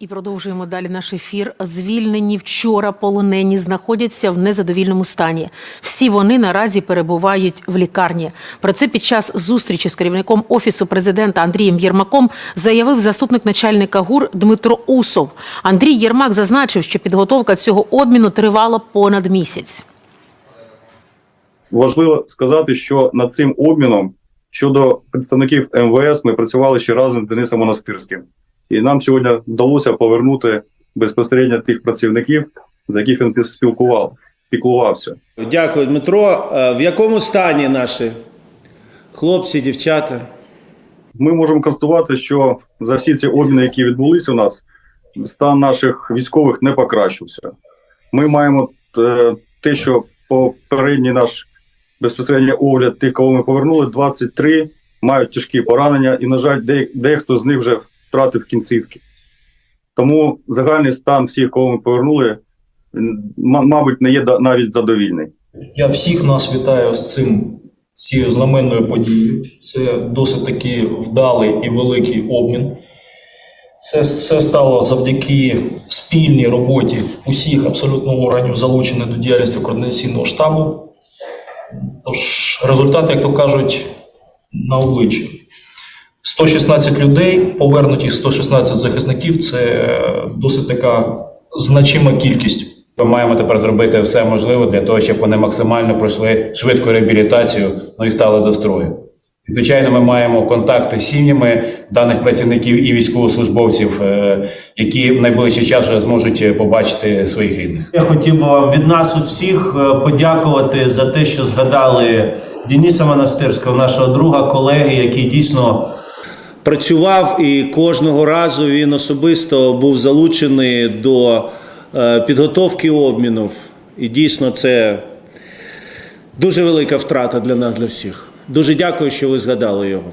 І продовжуємо далі наш ефір. Звільнені вчора полонені знаходяться в незадовільному стані. Всі вони наразі перебувають в лікарні. Про це під час зустрічі з керівником офісу президента Андрієм Єрмаком заявив заступник начальника ГУР Дмитро Усов. Андрій Єрмак зазначив, що підготовка цього обміну тривала понад місяць. Важливо сказати, що над цим обміном щодо представників МВС ми працювали ще разом з Денисом Монастирським, нам сьогодні вдалося повернути безпосередньо тих працівників, за яких він спілкував, піклувався. Дякую, Дмитро. Е, В якому стані наші хлопці, дівчата? Ми можемо констатувати, що за всі ці обміни, які відбулися у нас, стан наших військових не покращився. Ми маємо е, те, що попередній наш безпосередньо огляд тих, кого ми повернули, 23 мають тяжкі поранення, і, на жаль, де, дехто з них вже втратив кінцівки. Тому загальний стан всіх, кого ми повернули, мабуть, не є навіть задовільний. Я всіх нас вітаю з цим цією знаменною подією. Це досить таки вдалий і великий обмін. Це все стало завдяки спільній роботі усіх абсолютно органів, залучених до діяльності координаційного штабу. Тож результат, як то кажуть, на обличчі. 116 людей, повернутих 116 захисників це досить така значима кількість. Ми маємо тепер зробити все можливе для того, щоб вони максимально пройшли швидку реабілітацію ну і стали до строю. І, звичайно, ми маємо контакти з сім'ями даних працівників і військовослужбовців, е, які в найближчий час вже зможуть побачити своїх рідних. Я хотів би вам від нас у всіх е, подякувати за те, що згадали Дениса Монастирського, нашого друга, колеги, який дійсно працював і кожного разу він особисто був залучений до е, підготовки обмінів. І дійсно це дуже велика втрата для нас, для всіх. Дуже дякую, що ви згадали його.